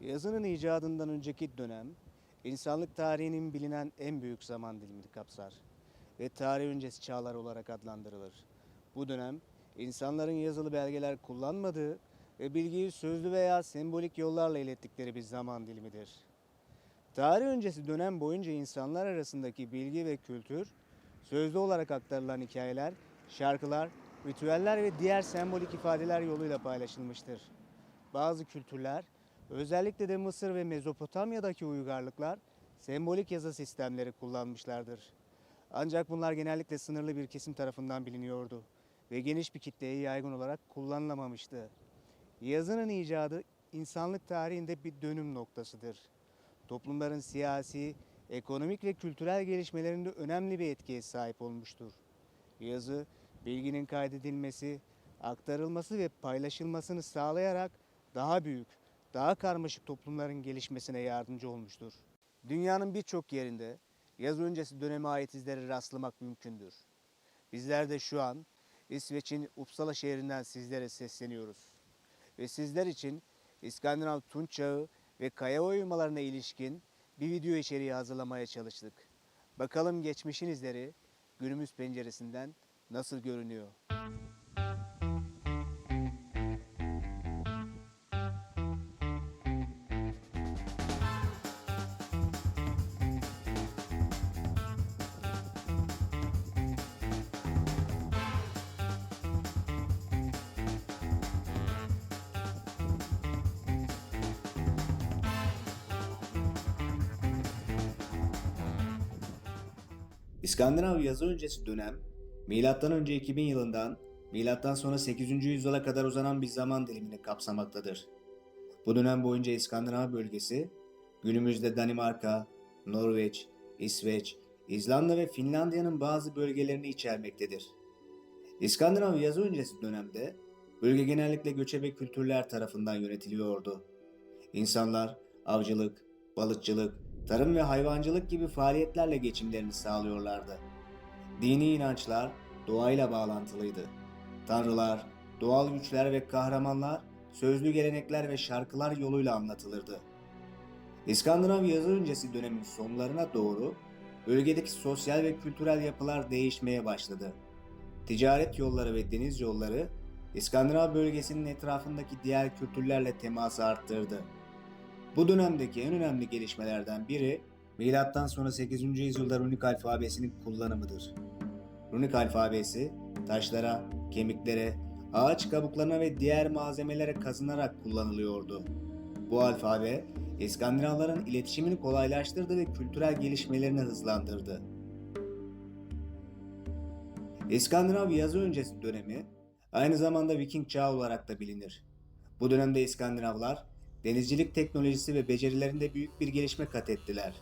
Yazının icadından önceki dönem, insanlık tarihinin bilinen en büyük zaman dilimini kapsar ve tarih öncesi çağlar olarak adlandırılır. Bu dönem, insanların yazılı belgeler kullanmadığı ve bilgiyi sözlü veya sembolik yollarla ilettikleri bir zaman dilimidir. Tarih öncesi dönem boyunca insanlar arasındaki bilgi ve kültür, sözlü olarak aktarılan hikayeler, şarkılar, ritüeller ve diğer sembolik ifadeler yoluyla paylaşılmıştır. Bazı kültürler, özellikle de Mısır ve Mezopotamya'daki uygarlıklar, sembolik yazı sistemleri kullanmışlardır. Ancak bunlar genellikle sınırlı bir kesim tarafından biliniyordu ve geniş bir kitleye yaygın olarak kullanılamamıştı. Yazının icadı insanlık tarihinde bir dönüm noktasıdır. Toplumların siyasi, ekonomik ve kültürel gelişmelerinde önemli bir etkiye sahip olmuştur. Yazı, bilginin kaydedilmesi, aktarılması ve paylaşılmasını sağlayarak daha büyük, daha karmaşık toplumların gelişmesine yardımcı olmuştur. Dünyanın birçok yerinde yaz öncesi döneme ait izlere rastlamak mümkündür. Bizler de şu an İsveç'in Uppsala şehrinden sizlere sesleniyoruz. Ve sizler için İskandinav Tunç Çağı ve kaya oymalarına ilişkin bir video içeriği hazırlamaya çalıştık. Bakalım geçmişin izleri günümüz penceresinden nasıl görünüyor? İskandinav yazı öncesi dönem, milattan önce 2000 yılından milattan sonra 8. yüzyıla kadar uzanan bir zaman dilimini kapsamaktadır. Bu dönem boyunca İskandinav bölgesi, günümüzde Danimarka, Norveç, İsveç, İzlanda ve Finlandiya'nın bazı bölgelerini içermektedir. İskandinav yazı öncesi dönemde bölge genellikle göçebe kültürler tarafından yönetiliyordu. İnsanlar avcılık, balıkçılık, tarım ve hayvancılık gibi faaliyetlerle geçimlerini sağlıyorlardı. Dini inançlar doğayla bağlantılıydı. Tanrılar, doğal güçler ve kahramanlar sözlü gelenekler ve şarkılar yoluyla anlatılırdı. İskandinav yazı öncesi dönemin sonlarına doğru bölgedeki sosyal ve kültürel yapılar değişmeye başladı. Ticaret yolları ve deniz yolları İskandinav bölgesinin etrafındaki diğer kültürlerle teması arttırdı. Bu dönemdeki en önemli gelişmelerden biri milattan sonra 8. yüzyılda runik alfabesinin kullanımıdır. Runik alfabesi taşlara, kemiklere, ağaç kabuklarına ve diğer malzemelere kazınarak kullanılıyordu. Bu alfabe İskandinavların iletişimini kolaylaştırdı ve kültürel gelişmelerini hızlandırdı. İskandinav yazı öncesi dönemi aynı zamanda Viking çağı olarak da bilinir. Bu dönemde İskandinavlar denizcilik teknolojisi ve becerilerinde büyük bir gelişme kat ettiler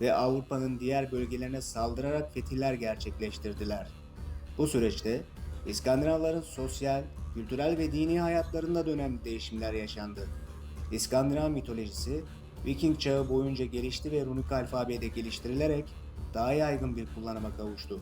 ve Avrupa'nın diğer bölgelerine saldırarak fetihler gerçekleştirdiler. Bu süreçte İskandinavların sosyal, kültürel ve dini hayatlarında dönem değişimler yaşandı. İskandinav mitolojisi Viking çağı boyunca gelişti ve runik alfabede geliştirilerek daha yaygın bir kullanıma kavuştu.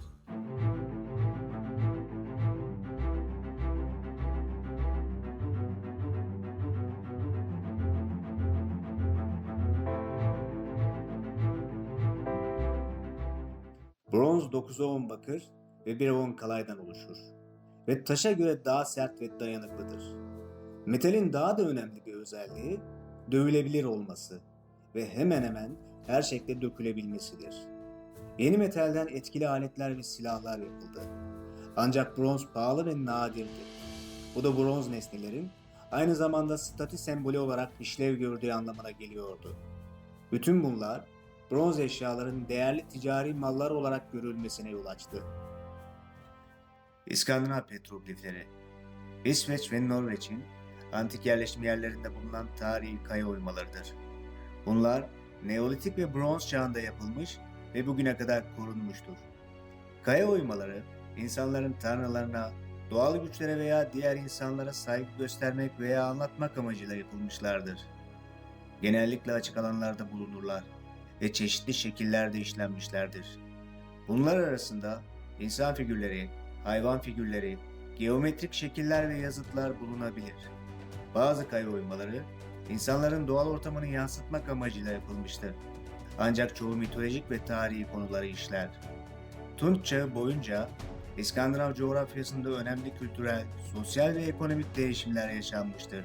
Bronz 9'a 10 bakır ve 1'e 10 kalaydan oluşur. Ve taşa göre daha sert ve dayanıklıdır. Metalin daha da önemli bir özelliği dövülebilir olması ve hemen hemen her şekilde dökülebilmesidir. Yeni metalden etkili aletler ve silahlar yapıldı. Ancak bronz pahalı ve nadirdi. Bu da bronz nesnelerin aynı zamanda statü sembolü olarak işlev gördüğü anlamına geliyordu. Bütün bunlar bronz eşyaların değerli ticari mallar olarak görülmesine yol açtı. İskandinav petroglifleri İsveç ve Norveç'in antik yerleşim yerlerinde bulunan tarihi kaya oymalarıdır. Bunlar Neolitik ve Bronz çağında yapılmış ve bugüne kadar korunmuştur. Kaya oymaları insanların tanrılarına, doğal güçlere veya diğer insanlara saygı göstermek veya anlatmak amacıyla yapılmışlardır. Genellikle açık alanlarda bulunurlar ve çeşitli şekillerde işlenmişlerdir. Bunlar arasında insan figürleri, hayvan figürleri, geometrik şekiller ve yazıtlar bulunabilir. Bazı kaya oymaları insanların doğal ortamını yansıtmak amacıyla yapılmıştır. Ancak çoğu mitolojik ve tarihi konuları işler. Tunç çağı boyunca İskandinav coğrafyasında önemli kültürel, sosyal ve ekonomik değişimler yaşanmıştır.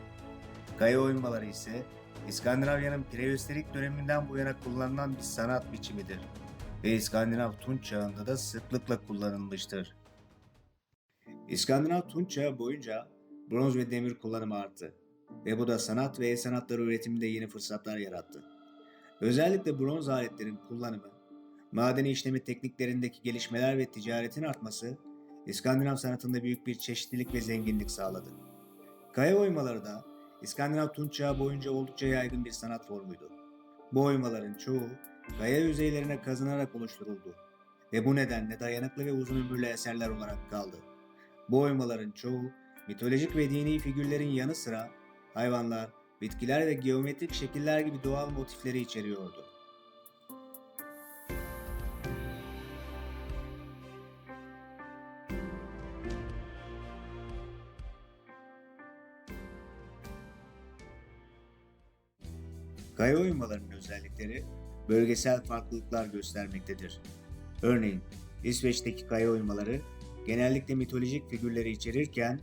Kaya oymaları ise İskandinavya'nın prehistorik döneminden bu yana kullanılan bir sanat biçimidir ve İskandinav Tunç çağında da sıklıkla kullanılmıştır. İskandinav Tunç çağı boyunca bronz ve demir kullanımı arttı ve bu da sanat ve el sanatları üretiminde yeni fırsatlar yarattı. Özellikle bronz aletlerin kullanımı, madeni işleme tekniklerindeki gelişmeler ve ticaretin artması İskandinav sanatında büyük bir çeşitlilik ve zenginlik sağladı. Kaya oymaları da İskandinav Tunç çağı boyunca oldukça yaygın bir sanat formuydu. Bu oymaların çoğu kaya yüzeylerine kazınarak oluşturuldu ve bu nedenle dayanıklı ve uzun ömürlü eserler olarak kaldı. Bu oymaların çoğu mitolojik ve dini figürlerin yanı sıra hayvanlar, bitkiler ve geometrik şekiller gibi doğal motifleri içeriyordu. Kaya oymalarının özellikleri bölgesel farklılıklar göstermektedir. Örneğin İsveç'teki kaya oymaları genellikle mitolojik figürleri içerirken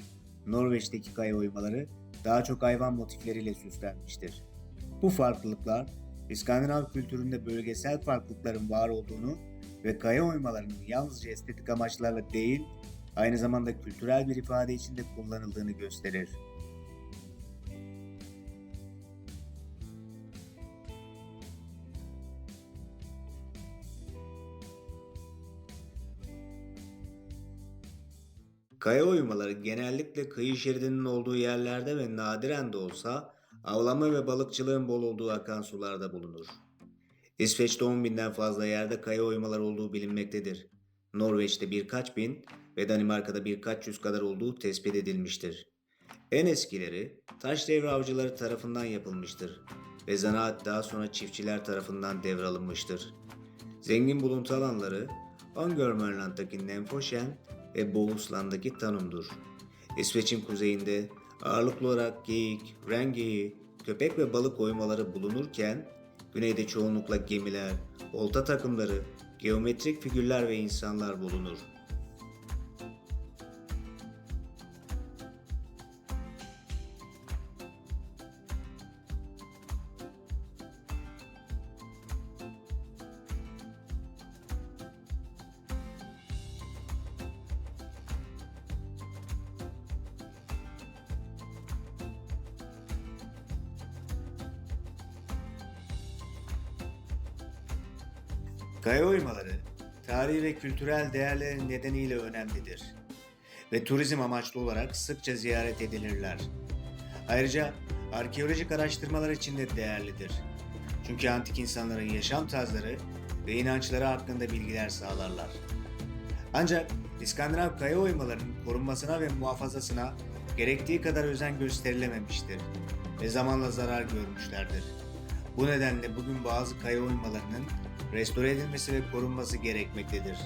Norveç'teki kaya oymaları daha çok hayvan motifleriyle süslenmiştir. Bu farklılıklar İskandinav kültüründe bölgesel farklılıkların var olduğunu ve kaya oymalarının yalnızca estetik amaçlarla değil, aynı zamanda kültürel bir ifade içinde kullanıldığını gösterir. Kaya oymaları genellikle kıyı şeridinin olduğu yerlerde ve nadiren de olsa avlama ve balıkçılığın bol olduğu akan sularda bulunur. İsveç'te 10 binden fazla yerde kaya oymaları olduğu bilinmektedir. Norveç'te birkaç bin ve Danimarka'da birkaç yüz kadar olduğu tespit edilmiştir. En eskileri taş devri avcıları tarafından yapılmıştır ve zanaat daha sonra çiftçiler tarafından devralınmıştır. Zengin buluntu alanları Angörmörland'daki Nemfoşen ve Bohusland'daki Tanum'dur. İsveç'in kuzeyinde ağırlıklı olarak geyik, rengeyi, köpek ve balık oymaları bulunurken güneyde çoğunlukla gemiler, olta takımları, geometrik figürler ve insanlar bulunur. Kaya oymaları, tarihi ve kültürel değerleri nedeniyle önemlidir ve turizm amaçlı olarak sıkça ziyaret edilirler. Ayrıca arkeolojik araştırmalar için de değerlidir. Çünkü antik insanların yaşam tarzları ve inançları hakkında bilgiler sağlarlar. Ancak İskandinav kaya oymalarının korunmasına ve muhafazasına gerektiği kadar özen gösterilememiştir ve zamanla zarar görmüşlerdir. Bu nedenle bugün bazı kaya oymalarının restore edilmesi ve korunması gerekmektedir.